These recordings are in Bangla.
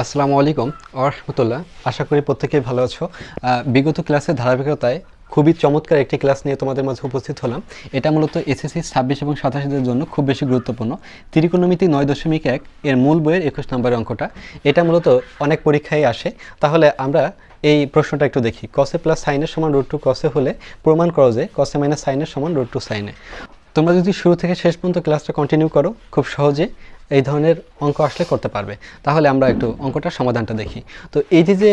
আসসালামু আলাইকুম রহমতুল্লাহ। আশা করি প্রত্যেকেই ভালো আছো। বিগত ক্লাসের ধারাবাহিকতায় খুবই চমৎকার একটি ক্লাস নিয়ে তোমাদের মাঝে উপস্থিত হলাম। এটা মূলত এসএসসি ছাব্বিশ এবং সাতাশিদের জন্য খুব বেশি গুরুত্বপূর্ণ। ত্রিকোণমিতি নয় দশমিক এক এর মূল বইয়ের একুশ নম্বরের অঙ্কটা। এটা মূলত অনেক পরীক্ষায় আসে। তাহলে আমরা এই প্রশ্নটা একটু দেখি। কসে প্লাস সাইনের সমান রুট টু কসে হলে প্রমাণ করো যে কসে মাইনাস সাইনের সমান রুট টু সাইনে তোমরা যদি শুরু থেকে শেষ পর্যন্ত ক্লাসটা কন্টিনিউ করো, খুব সহজে এই ধরনের অঙ্ক আসলে করতে পারবে। তাহলে আমরা একটু অঙ্কটার সমাধানটা দেখি। তো এই যে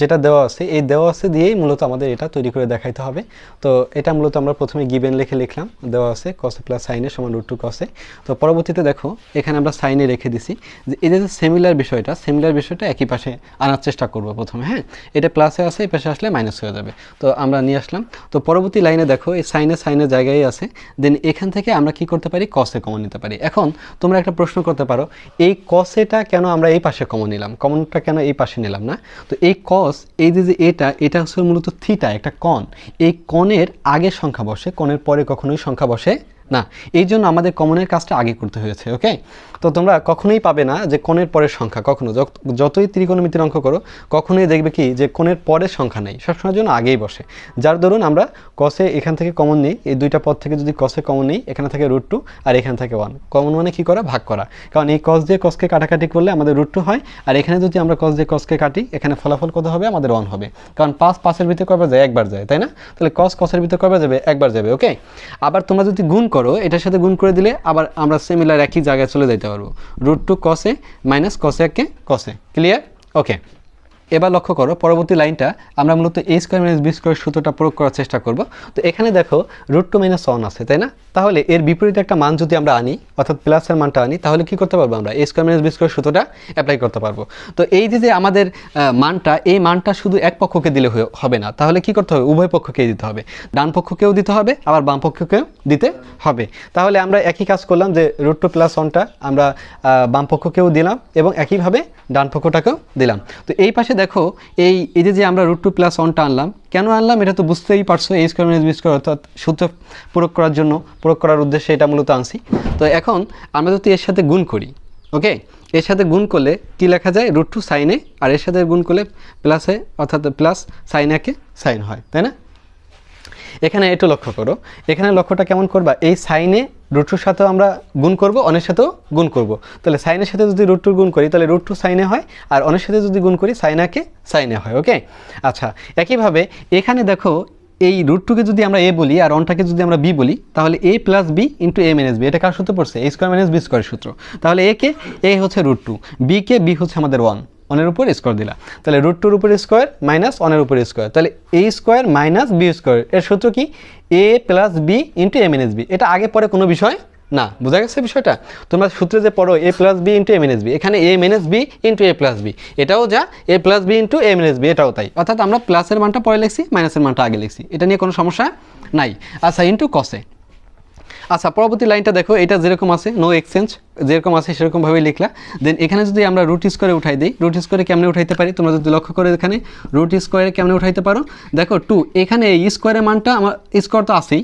যেটা দেওয়া আছে, এই দেওয়া আছে দিয়েই মূলত আমাদের এটা তৈরি করে দেখাইতে হবে। তো এটা মূলত আমরা প্রথমে গিবেন লিখে লিখলাম। দেওয়া আছে কসে প্লাস সাইনের সমান রুট টু কসে তো পরবর্তীতে দেখো, এখানে আমরা সাইনে রেখে দিছি। যে এই যে সেমিলার বিষয়টা সেমিলার বিষয়টা একই পাশে আনার চেষ্টা করব প্রথমে হ্যাঁ? এটা প্লাসে আছে এই পাশে আসলে মাইনাস হয়ে যাবে। তো আমরা নিয়ে আসলাম। তো পরবর্তী লাইনে দেখো, এই সাইনে সাইনের জায়গায় আছে। দেন এখান থেকে আমরা কি করতে পারি? কসে কমন নিতে পারি। এখন তোমরা একটা প্রশ্ন করতে পারো, এই কসেটা কেন আমরা এই পাশে কমন নিলাম? কমনটা কেন এই পাশে নিলাম না? তো এই কস এই যে যে এটা এটা হচ্ছে মূলত থিটা একটা কণ এই কনের আগে সংখ্যা বসে কনের পরে কখনোই সংখ্যা বসে না, এই জন্য আমাদের কমনের কাজটা আগে করতে হয়েছে ওকে তো তোমরা কখনোই পাবে না যে কোণের পরের সংখ্যা, কখনো। যত- যতই ত্রিকোণমিতির অঙ্ক করো, কখনোই দেখবে কি যে কোণের পরের সংখ্যা নেই, সবসময়ের জন্য আগেই বসে। যার দরুন আমরা কসে এখান থেকে কমন নিই, এই দুইটা পদ থেকে যদি কসে কমন নিই, এখানে থেকে রুট টু আর এখান থেকে ওয়ান কমন মানে কি করা? ভাগ করা। কারণ এই কস দিয়ে কসকে কাটাকাটি করলে আমাদের রুট টু হয়, আর এখানে যদি আমরা কস দিয়ে কসকে কাটি, এখানে ফলাফল কত হবে? আমাদের ওয়ান হবে। কারণ পাঁচ পাঁচের ভিতরে কবার যায়? একবার যায়, তাই না? তাহলে কস কসের ভিতরে কবার যাবে? একবার যাবে ওকে আবার তোমরা যদি গুণ করো, এটার সাথে গুণ করে দিলে আবার আমরা সিমিলার একই জায়গায় চলে যেতে পারব। রুট টু কসে মাইনাস কসে একে কসে ক্লিয়ার ওকে এবার লক্ষ্য করো, পরবর্তী লাইনটা আমরা মূলত A square minus B square সূত্রটা প্রয়োগ করার চেষ্টা করব। তো এখানে দেখো রুট টু মাইনাস ওয়ান আছে, তাই না? তাহলে এর বিপরীতে একটা মান যদি আমরা আনি, অর্থাৎ প্লাসের মানটা আনি, তাহলে কি করতে পারব আমরা? A square minus B square সূত্রটা অ্যাপ্লাই করতে পারব। তো এই যে যে আমাদের মানটা, এই মানটা শুধু এক পক্ষকে দিলে হবে না। তাহলে কি করতে হবে? উভয় পক্ষকেই দিতে হবে। ডান পক্ষকেও দিতে হবে, আবার বাম পক্ষকেও দিতে হবে। তাহলে আমরা একই কাজ করলাম যে রুট টু প্লাস ওয়ানটা আমরা বাম পক্ষকেও দিলাম এবং একইভাবে ডান পক্ষটাকেও দিলাম। তো এই পাশে দেখো, এই এই যে যে আমরা রুট টু প্লাস ওয়ানটা আনলাম, কেন আনলাম? এটা তো বুঝতেই পারছ এই স্কোয়ার মাইনাস বি স্কোয়ার অর্থাৎ সূত্র প্রয়োগ করার জন্য, প্রয়োগ করার উদ্দেশ্যে এটা মূলত আনছি। তো এখন আমরা যদি এর সাথে গুণ করি ওকে এর সাথে গুণ করলে কি লেখা যায়? রুট টু সাইনে আর এর সাথে গুণ করলে প্লাসে অর্থাৎ প্লাস সাইনাকে সাইন হয়, তাই না? এখানে একটু লক্ষ্য করো, এখানে লক্ষ্যটা কেমন করবা? এই সাইনে রুটুর সাথেও আমরা গুণ করব অনের সাথেও গুণ করব। তাহলে সাইনের সাথে যদি রুট টুর গুণ করি, তাহলে রুট টু সাইনে হয়, আর অনের সাথে যদি গুণ করি সাইনাকে সাইনে হয় ওকে আচ্ছা একইভাবে এখানে দেখো, এই রুট টুকে যদি আমরা এ বলি, আর অনটাকে যদি আমরা বি বলি, তাহলে A plus B into A minus B এটা কার সূত্র পড়ছে? A square minus B square সূত্র। তাহলে এ কে এ হচ্ছে রুট টু বি কে বি হচ্ছে আমাদের ওয়ান অনের উপর স্কোয়ার দিলা। তাহলে রুট টুর উপর স্কোয়ার মাইনাস অনের উপর স্কোয়ার তাহলে A square minus B square এর সূত্র কি? A plus B into minus B এটা আগে পরে কোনো বিষয় না। বোঝা গেছে বিষয়টা? তোমরা সূত্রে যে পড়ো A plus B into minus B এখানে A minus B into A plus B এটাও যা A plus B into minus B এটাও তাই। অর্থাৎ আমরা প্লাসের মানটা পরে লিখছি মাইনাসের মানটা আগে লিখছি। এটা নিয়ে কোনো সমস্যা নাই। আচ্ছা ইন্টু কসে আচ্ছা পরবর্তী লাইনটা দেখো, এটা যেরকম আছে নো এক্সচেঞ্জ যেরকম আছে সেরকমভাবেই লিখলা। দেন এখানে যদি আমরা রুট স্কোয়ারে উঠাই দিই রুট স্কোয়ারে কেমনে উঠাইতে পারি? তোমরা যদি লক্ষ্য করে এখানে রুট স্কোয়ারে কেমনে উঠাইতে পারো? দেখো টু এখানে এই স্কোয়ারের মানটা আমার স্কোয়ার তো আছেই।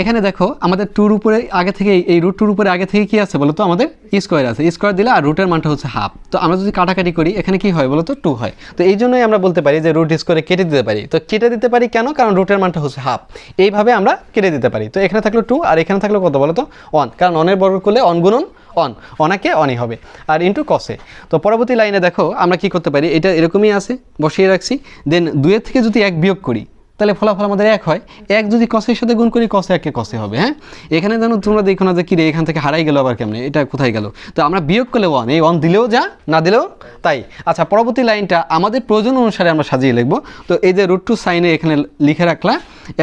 এখানে দেখো, আমাদের টুর উপরে আগে থেকে এই রুট টুর উপরে আগে থেকে কি আছে বলো তো আমাদের স্কোয়ার আছে। স্কোয়ার দিলে আর রুটের মানটা হচ্ছে হাফ তো আমরা যদি কাটাকাটি করি, এখানে কি হয় বলো তো টু হয়। তো এই জন্যই আমরা বলতে পারি যে রুট স্কোয়ারে কেটে দিতে পারি। তো কেটে দিতে পারি কেন? কারণ রুটের মানটা হচ্ছে হাফ এইভাবে আমরা কেটে দিতে পারি। তো এখানে থাকল টু আর এখানে থাকল কত বলো তো ওয়ান কারণ অনের বর্গ করলে অন গুণন অন অনাকে অনই হবে। আর ইন্টু কসে তো পরবর্তী লাইনে দেখো, আমরা কি করতে পারি? এটা এরকমই আছে, বসিয়ে রাখছি। দেন দুয়ের থেকে যদি এক বিয়োগ করি তাহলে ফলাফল আমাদের এক হয়। এক যদি কসের সাথে গুণ করি কসে একে কসে হবে হ্যাঁ? এখানে যেন তোমরা দেখো না যে কিরে এখান থেকে হারাই গেল আবার কেমনে? এটা কোথায় গেল? তো আমরা বিয়োগ করলে ওয়ান এই ওয়ান দিলেও যা, না দিলেও তাই। আচ্ছা পরবর্তী লাইনটা আমাদের প্রয়োজন অনুসারে আমরা সাজিয়ে লিখব। তো এই যে রুট টু সাইনে এখানে লিখে রাখলা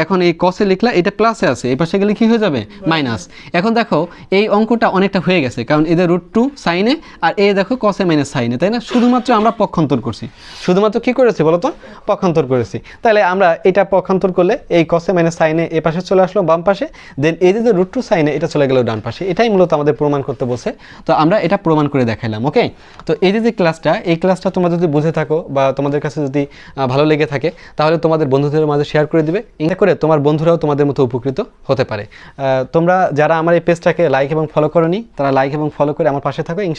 এখন এই কসে লিখলা এটা প্লাসে আছে এই পাশে গেলে কি হয়ে যাবে? মাইনাস এখন দেখো এই অঙ্কটা অনেকটা হয়ে গেছে কারণ এদের রুট টু সাইনে আর এ দেখো কসে মাইনাস সাইনে তাই না? শুধুমাত্র আমরা পক্ষান্তর করছি। শুধুমাত্র কি করেছি বলো তো পক্ষান্তর করেছি। তাহলে আমরা এটা পক্ষান্তর করলে এই কসে মাইনাস সাইনে এ পাশে চলে আসলো বাম পাশে। দেন এই যে রুট টু সাইনে এটা চলে গেল ডান পাশে। এটাই মূলত আমাদের প্রমাণ করতে বসে তো আমরা এটা প্রমাণ করে দেখাইলাম ওকে তো এই যে ক্লাসটা এই ক্লাসটা তোমরা যদি বুঝে থাকো বা তোমাদের কাছে যদি ভালো লেগে থাকে তাহলে তোমাদের বন্ধুদের মাঝে শেয়ার করে দিবে। করে তোমার বন্ধুরাও তোমাদের মতো উপকৃত হতে পারে। তোমরা যারা আমার এই পেজটাকে লাইক এবং ফলো করনি, তারা লাইক এবং ফলো করে আমার পাশে থাকো। ইনশাল্লাহ